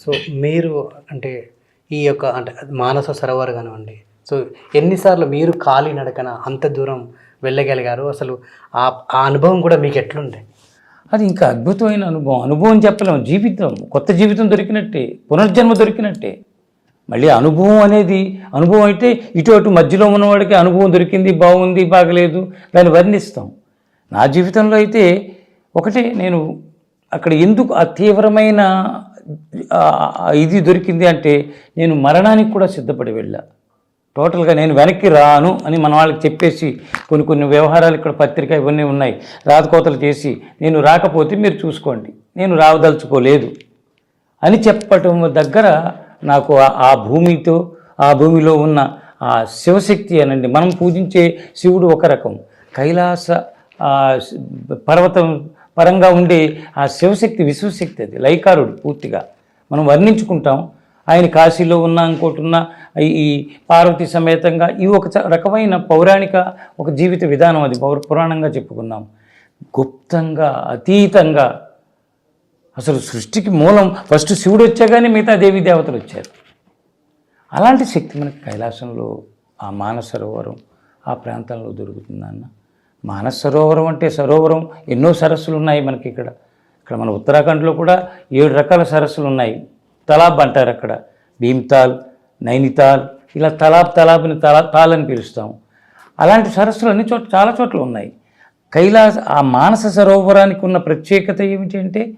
So మీరు అంటే ఈ యొక్క అంటే మానస సరోవర్ కానివ్వండి. సో ఎన్నిసార్లు మీరు ఖాళీ నడకన అంత దూరం వెళ్ళగలిగారు? అసలు ఆ ఆ అనుభవం కూడా మీకు ఎట్లుండే? అది ఇంకా అద్భుతమైన అనుభవం. అనుభవం చెప్పలేము జీవితం. కొత్త జీవితం దొరికినట్టే. పునర్జన్మ దొరికినట్టే. మళ్ళీ అనుభవం అనేది అనుభవం అయితే ఇటు అటు మధ్యలో ఉన్నవాడికి అనుభవం దొరికింది బాగుంది బాగలేదు. దాన్ని వర్ణిస్తాం. నా జీవితంలో అయితే ఒకటే నేను అక్కడ ఎందుకు ఆ తీవ్రమైన ఇది దొరికింది అంటే నేను మరణానికి కూడా సిద్ధపడి వెళ్ళా. టోటల్గా నేను వెనక్కి రాను అని మన వాళ్ళకి చెప్పేసి కొన్ని కొన్ని వ్యవహారాలు ఇక్కడ పత్రిక ఇవన్నీ ఉన్నాయి. రాతకోతలు చేసి నేను రాకపోతే మీరు చూసుకోండి. నేను రావదలుచుకోలేదు అని చెప్పటం దగ్గర నాకు ఆ- భూమితో ఆ భూమిలో ఉన్న ఆ శివశక్తి అనండి. మనం పూజించే శివుడు ఒక రకం. కైలాస పర్వతం పరంగా ఉండే ఆ శివశక్తి విశ్వశక్తి అది లైకారుడు పూర్తిగా. మనం వర్ణించుకుంటాం. ఆయన కాశీలో ఉన్న ఇంకోటి ఉన్న ఈ- పార్వతి సమేతంగా ఇవి ఒక చ- రకమైన పౌరాణిక ఒక జీవిత విధానం అది పౌర పురాణంగా చెప్పుకున్నాం. గుప్తంగా అతీతంగా. అసలు సృష్టికి మూలం ఫస్ట్ శివుడు వచ్చాగానే మిగతా దేవీ దేవతలు వచ్చారు. అలాంటి శక్తి మనకి కైలాసంలో ఆ మానసరోవరం ఆ ప్రాంతంలో దొరుకుతుందన్న మానస సరోవరం అంటే సరోవరం. ఎన్నో సరస్సులు ఉన్నాయి మనకి ఇక్కడ. ఇక్కడ మన ఉత్తరాఖండ్లో కూడా ఏడు రకాల సరస్సులు ఉన్నాయి తలాబ్ అంటారు అక్కడ. భీమ్తాల్ నైనితాల్ ఇలా తలాబ్ తలాబ్ని తలా తాల్ అని పిలుస్తాము. అలాంటి సరస్సులు అన్ని చోట్ల చాలా చోట్ల ఉన్నాయి. కైలాస ఆ మానస సరోవరానికి ఉన్న ప్రత్యేకత ఏమిటంటే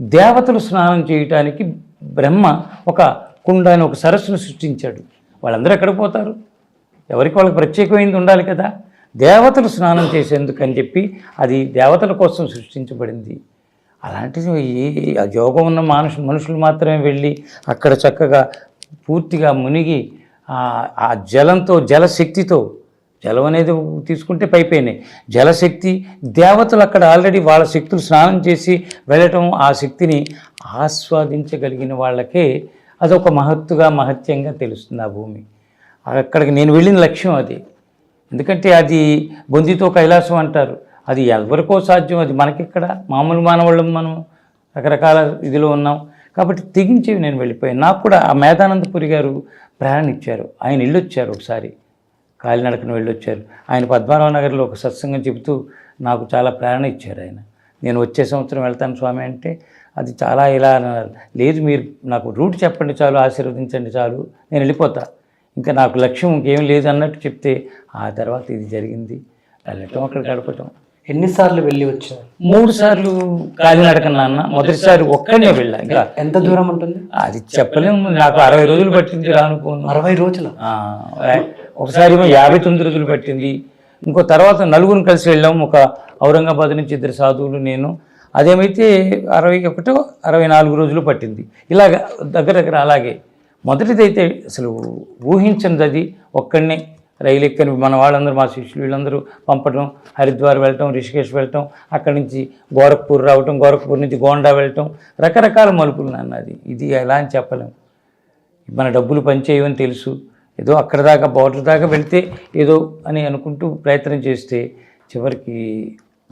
దేవతలు స్నానం చేయటానికి బ్రహ్మ ఒక కుండ అని ఒక సరస్సును సృష్టించాడు. వాళ్ళందరూ ఎక్కడికి పోతారు? ఎవరికి వాళ్ళకి ప్రత్యేకమైనది ఉండాలి కదా? దేవతలు స్నానం చేసేందుకు అని చెప్పి అది దేవతల కోసం సృష్టించబడింది. అలాంటిది ఆ యోగం ఉన్న మనుషులు మనుషులు మాత్రమే వెళ్ళి అక్కడ చక్కగా పూర్తిగా మునిగి ఆ- ఆ జలంతో జలశక్తితో జలం అనేది తీసుకుంటే పైపోయినాయి జలశక్తి దేవతలు అక్కడ ఆల్రెడీ వాళ్ళ శక్తులు స్నానం చేసి వెళ్ళటం ఆ శక్తిని ఆస్వాదించగలిగిన వాళ్ళకే అదొక మహత్తుగా మహత్యంగా తెలుస్తుంది ఆ భూమి. అక్కడికి నేను వెళ్ళిన లక్ష్యం అది. ఎందుకంటే అది బొందితో కైలాసం అంటారు. అది ఎవరికో సాధ్యం అది మనకిక్కడ. మామూలు మానవాళ్ళం మనం రకరకాల ఇదిలో ఉన్నాం. కాబట్టి తెగించేవి నేను వెళ్ళిపోయాను. నాకు కూడా ఆ మేధానందపురి గారు ప్రేరణ ఇచ్చారు. ఆయన వెళ్ళొచ్చారు ఒకసారి. కాలినడకన వెళ్ళొచ్చారు. ఆయన పద్మారావు నగర్లో ఒక సత్సంగం చెబుతూ నాకు చాలా ప్రేరణ ఇచ్చారు ఆయన. నేను వచ్చే సంవత్సరం వెళ్తాను స్వామి అంటే అది చాలా ఇలా అన్నారు. లేదు మీరు నాకు రూట్ చెప్పండి చాలు ఆశీర్వదించండి చాలు నేను వెళ్ళిపోతాను ఇంకా నాకు లక్ష్యం ఇంకేం లేదు అన్నట్టు చెప్తే ఆ తర్వాత ఇది జరిగింది. వెళ్ళటం అక్కడ గడపటం ఎన్నిసార్లు వెళ్ళి వచ్చారు? మూడు సార్లు కాలినడక నాన్న. మొదటిసారి ఒక్కడే వెళ్ళా. ఇంకా ఎంత దూరం ఉంటుంది? అది చెప్పలేము. నాకు అరవై రోజులు పట్టింది రానుకోను అరవై రోజుల? ఒకసారి ఏమో యాభై తొమ్మిది రోజులు పట్టింది. ఇంకో తర్వాత నలుగురు కలిసి వెళ్ళాం. ఒక ఔరంగాబాద్ నుంచి ఇద్దరు సాధువులు నేను. అదేమైతే అరవై ఒకటో అరవై నాలుగు రోజులు పట్టింది. ఇలాగ దగ్గర దగ్గర అలాగే. మొదటిదైతే అసలు ఊహించినది అది రైలు ఎక్కని మన వాళ్ళందరూ మా శిష్యులు వీళ్ళందరూ పంపడం హరిద్వార్ వెళ్ళటం రిషికేష్ వెళ్ళటం అక్కడి నుంచి గోరఖ్పూర్ రావటం గోరఖ్పూర్ నుంచి గోండా వెళ్ళటం రకరకాల మలుపులు నాన్న ఇది ఎలా అని చెప్పలేము మన డబ్బులు పనిచేయవని తెలుసు. ఏదో అక్కడ దాకా బోర్డర్ దాకా వెళ్తే ఏదో అని అనుకుంటూ ప్రయత్నం చేస్తే చివరికి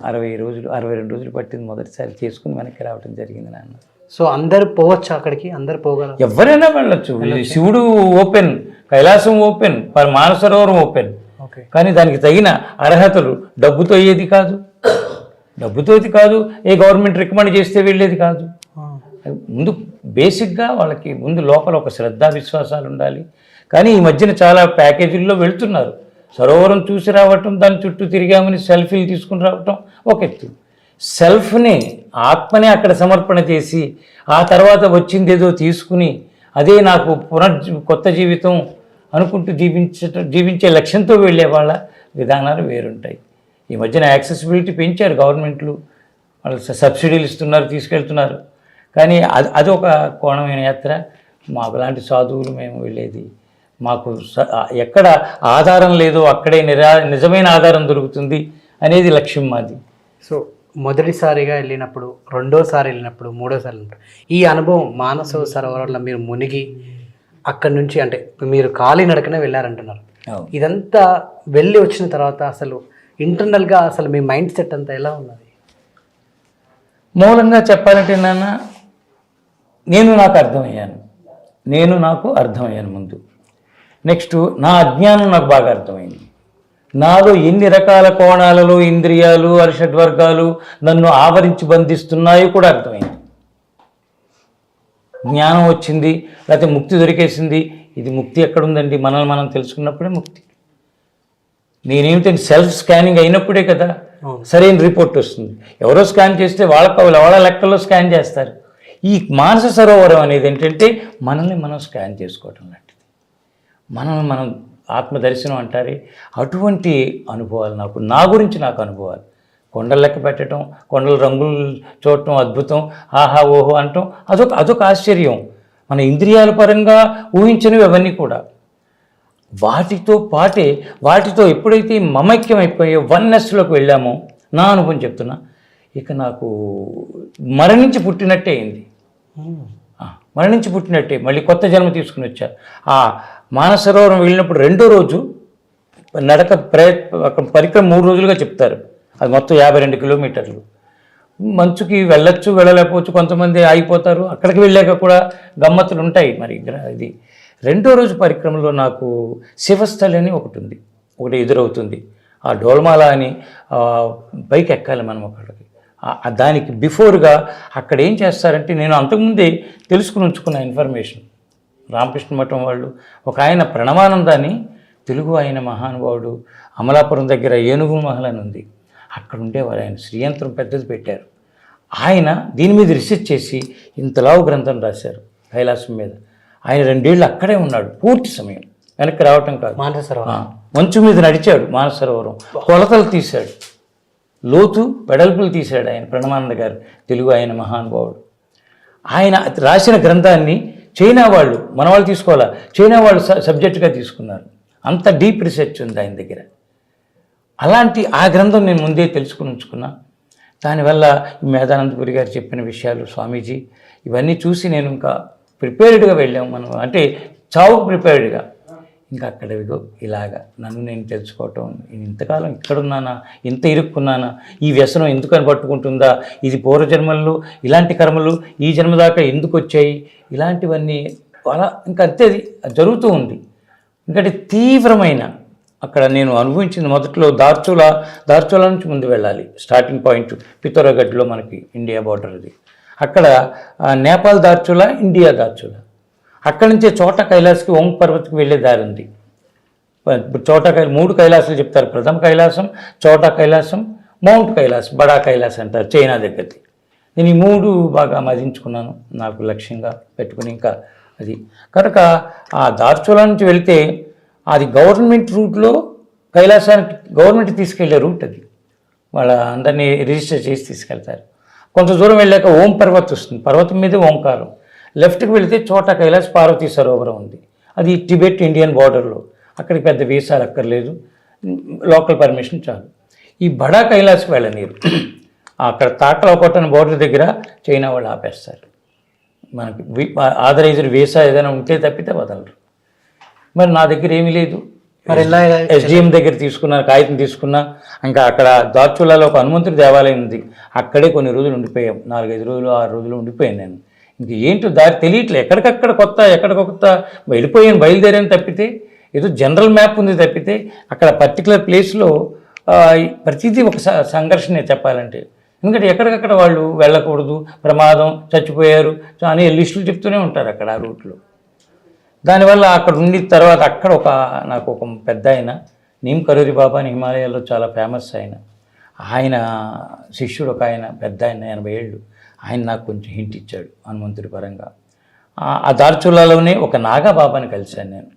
అరవై రోజులు అరవై రెండు రోజులు పట్టింది మొదటిసారి చేసుకుని వెనక్కి రావడం జరిగింది నాన్న. సో అందరు పోవచ్చు అక్కడికి? అందరు పోగలరు? ఎవరైనా వెళ్ళొచ్చు. శివుడు ఓపెన్ కైలాసం ఓపెన్ మానసరోవరం ఓపెన్. కానీ దానికి తగిన అర్హతలు డబ్బుతో అయ్యేది కాదు. డబ్బుతో కాదు. ఏ గవర్నమెంట్ రికమెండ్ చేస్తే వెళ్ళేది కాదు. ముందు బేసిక్గా వాళ్ళకి ముందు లోపల ఒక శ్రద్ధ విశ్వాసాలు ఉండాలి. కానీ ఈ మధ్యన చాలా ప్యాకేజీల్లో వెళ్తున్నారు. సరోవరం చూసి రావటం దాని చుట్టూ తిరిగామని సెల్ఫీలు తీసుకుని రావటం ఒక ఎత్తు. సెల్ఫ్ని ఆత్మని అక్కడ సమర్పణ చేసి ఆ తర్వాత వచ్చింది ఏదో తీసుకుని అదే నాకు పునర్జీ కొత్త జీవితం అనుకుంటూ జీవించ జీవించే లక్ష్యంతో వెళ్ళే వాళ్ళ విధానాలు వేరుంటాయి. ఈ మధ్యన యాక్సెసిబిలిటీ పెంచారు గవర్నమెంట్లు. వాళ్ళు సబ్సిడీలు ఇస్తున్నారు తీసుకెళ్తున్నారు. కానీ అది అదొక కోణమైన యాత్ర. మాకు లాంటి సాధువులు మేము వెళ్ళేది. మాకు స- ఎక్కడ ఆధారం లేదో అక్కడే నిరా నిజమైన ఆధారం దొరుకుతుంది అనేది లక్ష్యం మాది. సో మొదటిసారిగా వెళ్ళినప్పుడు రెండోసారి వెళ్ళినప్పుడు మూడోసారి వెళ్ళినప్పుడు ఈ అనుభవం మానస సరోవరంలో మీరు మునిగి అక్కడి నుంచి అంటే మీరు ఖాళీ నడకనే వెళ్ళారంటున్నారు. ఇదంతా వెళ్ళి వచ్చిన తర్వాత అసలు ఇంటర్నల్గా అసలు మీ మైండ్ సెట్ అంతా ఎలా ఉన్నది? మూలంగా చెప్పాలంటే నాన్న నేను నాకు అర్థమయ్యాను. నేను నాకు అర్థమయ్యాను ముందు. నెక్స్ట్ నా అజ్ఞానం నాకు బాగా అర్థమైంది. నాలో ఎన్ని రకాల కోణాలలో ఇంద్రియాలు అరిషడ్వర్గాలు నన్ను ఆవరించి బంధిస్తున్నాయో కూడా అర్థమైంది. జ్ఞానం వచ్చింది లేకపోతే ముక్తి దొరికేసింది. ఇది ముక్తి ఎక్కడుందండి? మనల్ని మనం తెలుసుకున్నప్పుడే ముక్తి. నేనేమిటంటే సెల్ఫ్ స్కానింగ్ అయినప్పుడే కదా. సరైన రిపోర్ట్ వస్తుంది. ఎవరో స్కాన్ చేస్తే వాళ్ళ వాళ్ళ లెక్కల్లో స్కాన్ చేస్తారు. ఈ మానస సరోవరం అనేది ఏంటంటే మనల్ని మనం స్కాన్ చేసుకోవటం లాంటిది. మనల్ని మనం ఆత్మ దర్శనం అంటారే? అటువంటి అనుభవాలు నాకు నా గురించి నాకు అనుభవాలు. కొండలు లెక్క పెట్టడం కొండల రంగులు చూడటం అద్భుతం ఆహా ఓహో అనటం అదొక అదొక ఆశ్చర్యం. మన ఇంద్రియాల పరంగా ఊహించినవి అవన్నీ కూడా. వాటితో పాటే వాటితో ఎప్పుడైతే మమైక్యం అయిపోయే వన్నెస్లోకి వెళ్ళామో నా అనుభవం చెప్తున్నా ఇక నాకు మరణించి పుట్టినట్టే అయింది. మరణించి పుట్టినట్టే మళ్ళీ కొత్త జన్మ తీసుకుని వచ్చారు. ఆ మానసరోవరం వెళ్ళినప్పుడు రెండో రోజు నడక ప్రయత్ అక్కడ పరిక్రమ మూడు రోజులుగా చెప్తారు. అది మొత్తం యాభై రెండు కిలోమీటర్లు. మంచుకి వెళ్ళొచ్చు వెళ్ళలేకపోవచ్చు కొంతమంది ఆగిపోతారు. అక్కడికి వెళ్ళాక కూడా గమ్మత్తులు ఉంటాయి మరి ఇది. రెండో రోజు పరిక్రమలో నాకు శివస్థలి అని ఒకటి ఉంది. ఒకటి ఎదురవుతుంది. ఆ డోల్మాల అని పైకి ఎక్కాలి మనం అక్కడికి. దానికి బిఫోర్గా అక్కడ ఏం చేస్తారంటే నేను అంతకుముందే తెలుసుకుని ఉంచుకున్న ఇన్ఫర్మేషన్. రామకృష్ణ మఠం వాళ్ళు ఒక ఆయన ప్రణవానందాన్ని తెలుగు ఆయన మహానుభావుడు అమలాపురం దగ్గర ఏనుగు మహల్ అని ఉంది. అక్కడ ఉండేవారు ఆయన శ్రీయంత్రం పెద్దది పెట్టారు. ఆయన దీని మీద రీసెర్చ్ చేసి ఇంతలావు గ్రంథం రాశారు కైలాసం మీద. ఆయన రెండేళ్ళు అక్కడే ఉన్నాడు పూర్తి సమయం. వెనక్కి రావటం కాదు. మానస సరోవరం ఆ, మంచు మీద నడిచాడు మానసరోవరం. కొలతలు తీశాడు. లోతు పెడల్పులు తీశాడు ఆయన ప్రణమానంద గారు. తెలుగు ఆయన మహానుభావుడు. ఆయన రాసిన గ్రంథాన్ని చైనా వాళ్ళు మన వాళ్ళు తీసుకోవాలా? చైనా వాళ్ళు స- సబ్జెక్టుగా తీసుకున్నారు. అంత డీప్ రీసెర్చ్ ఉంది ఆయన దగ్గర. అలాంటి ఆ గ్రంథం నేను ముందే తెలుసుకుని ఉంచుకున్నా. దానివల్ల మేధానందపురి గారు చెప్పిన విషయాలు స్వామీజీ ఇవన్నీ చూసి నేను ఇంకా ప్రిపేర్డ్గా వెళ్ళాము మనం. అంటే చావుకు ప్రిపేర్డ్గా ఇంకా అక్కడ ఇదిగో ఇలాగా నన్ను నేను తెలుసుకోవటం నేను ఇంతకాలం ఇక్కడున్నానా ఇంత ఇరుక్కున్నానా ఈ వ్యసనం ఎందుకని పట్టుకుంటుందా ఇది పూర్వజన్మల్లో ఇలాంటి కర్మలు ఈ జన్మ దాకా ఎందుకు వచ్చాయి ఇలాంటివన్నీ అలా ఇంకా అంతేది జరుగుతూ ఉంది. ఇంకటి తీవ్రమైన అక్కడ నేను అనుభవించింది మొదట్లో దార్చులా దార్చులా నుంచి ముందు వెళ్ళాలి స్టార్టింగ్ పాయింట్ పితోరగఢ్లో మనకి ఇండియా బార్డర్ అది. అక్కడ నేపాల్ దార్చులా ఇండియా దార్చులా. అక్కడి నుంచే చోట కైలాస్కి ఓం పర్వత్కి వెళ్ళే దారి ఉంది. ఇప్పుడు చోట కై మూడు కైలాసాలు చెప్తారు. ప్రథమ కైలాసం చోట కైలాసం మౌంట్ కైలాస్ బడా కైలాస్ అంటారు చైనా దగ్గరది. నేను ఈ మూడు బాగా మదించుకున్నాను నాకు లక్ష్యంగా పెట్టుకుని ఇంకా అది. కనుక ఆ దార్చులా నుంచి వెళితే అది గవర్నమెంట్ రూట్లో కైలాసానికి గవర్నమెంట్ తీసుకెళ్ళే రూట్ అది. వాళ్ళ అందరినీ రిజిస్టర్ చేసి తీసుకెళ్తారు. కొంత దూరం వెళ్ళాక ఓం పర్వత్ వస్తుంది. పర్వతం మీదే ఓంకారం. లెఫ్ట్కి వెళితే చోట కైలాస్ పార్వతీ సరోవరం ఉంది. అది టిబెట్ ఇండియన్ బార్డర్లో. అక్కడికి పెద్ద వీసాలు అక్కర్లేదు. లోకల్ పర్మిషన్ చాలు. ఈ బడా కైలాస్కి వెళ్ళనీరు. అక్కడ తాకలకోటన్ బోర్డర్ దగ్గర చైనా వాళ్ళు ఆపేస్తారు. మనకి ఆథరైజ్డ్ వీసా ఏదైనా ఉంటే తప్పితే వదలరు. మరి నా దగ్గర ఏమీ లేదు. మరి ఎలా ఎస్డిఎం దగ్గర తీసుకున్నా కాగితం తీసుకున్నా ఇంకా అక్కడ దార్చులాలో ఒక హనుమంతుడి దేవాలయం ఉంది. అక్కడే కొన్ని రోజులు ఉండిపోయాం. నాలుగైదు రోజులు ఆరు రోజులు ఉండిపోయాను నేను. ఇంక ఏంటో దారి తెలియట్లే. ఎక్కడికక్కడ కొత్త ఎక్కడికొత్త వెళ్ళిపోయాను బయలుదేరాను తప్పితే ఏదో జనరల్ మ్యాప్ ఉంది తప్పితే అక్కడ పర్టికులర్ ప్లేస్లో ప్రతిదీ ఒక స- సంఘర్షణే చెప్పాలంటే. ఎందుకంటే ఎక్కడికక్కడ వాళ్ళు వెళ్ళకూడదు ప్రమాదం చచ్చిపోయారు అని అనే లిస్టులు చెప్తూనే ఉంటారు అక్కడ ఆ రూట్లో. దానివల్ల అక్కడ ఉండి తర్వాత అక్కడ ఒక నాకు ఒక పెద్ద ఆయన నీమ్ కరూరి బాబా అని హిమాలయాల్లో చాలా ఫేమస్ ఆయన. ఆయన శిష్యుడు ఒక ఆయన పెద్ద ఆయన ఎనభై ఏళ్ళు. ఆయన నాకు కొంచెం హింట్ ఇచ్చాడు హనుమంతుడి పరంగా. ఆ- ఆ దార్చులాలోనే ఒక నాగబాబాని కలిశాను నేను.